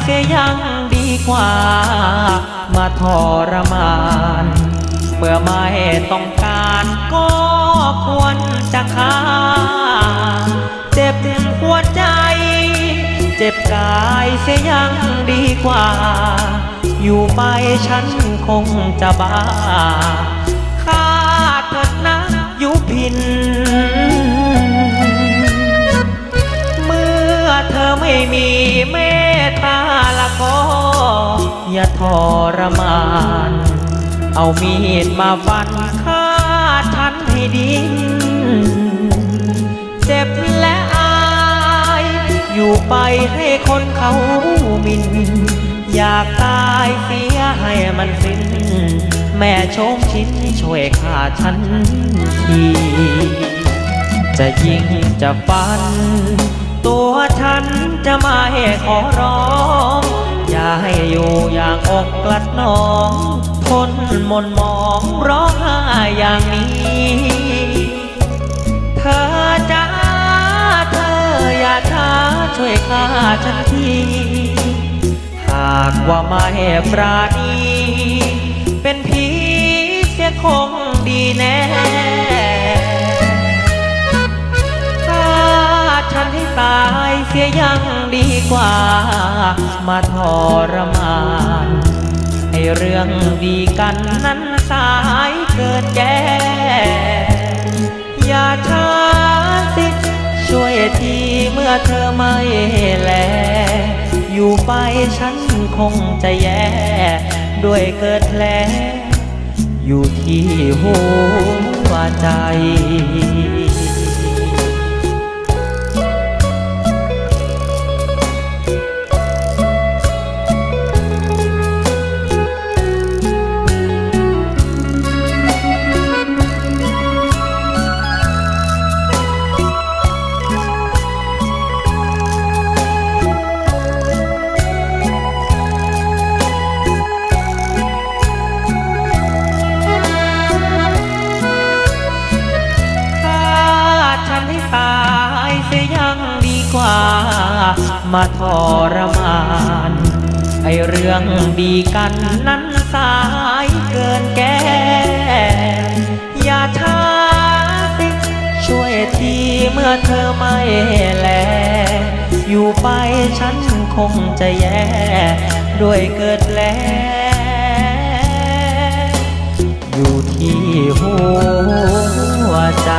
เสียยังดีกว่า มาทรมาน เมื่อไม่ต้องการก็ควรจะฆ่า เจ็บหัวใจ เจ็บกายเสียยังดีกว่า อยู่ไปฉันคงจะบ้าฆ่าเถิดนะยุพินเมื่อเธอไม่มี ย่าทรมาน เอามีดมาฟันฆ่าฉันให้ดิ้นเจ็บและอาย อยู่ไปให้คนเขามิน อยากตายเสียให้มันสิ้น แม่ชมชิ้นช่วยฆ่าฉันทีจะยิงจะฟัน ตัวฉันจะมาให้ขอร้อง ให้อยู่อย่างอกกลัดหนอง ทนมนมองร้องไห้อย่างนี้ เธอจ้าเธออย่าช้าช่วยฆ่าฉันทีหากว่าไม่ปราณี เป็นผีเสียคงดีแน่ ดีกว่า มาทรมานให้เรื่องดีกันนั้นสายเกินแก้อย่าช้าสิช่วยทีเมื่อเธอไม่แล อยู่ไปฉันคงจะแย่ ด้วยเกิดแผลอยู่ที่หัวใจ มาทรมาน ไอเรื่องดีกันนั้นสายเกินแก้ อย่าช้าสิช่วยทีเมื่อเธอไม่แล อยู่ไปฉันคงจะแย่ ด้วยเกิดแลอยู่ที่หัวใจ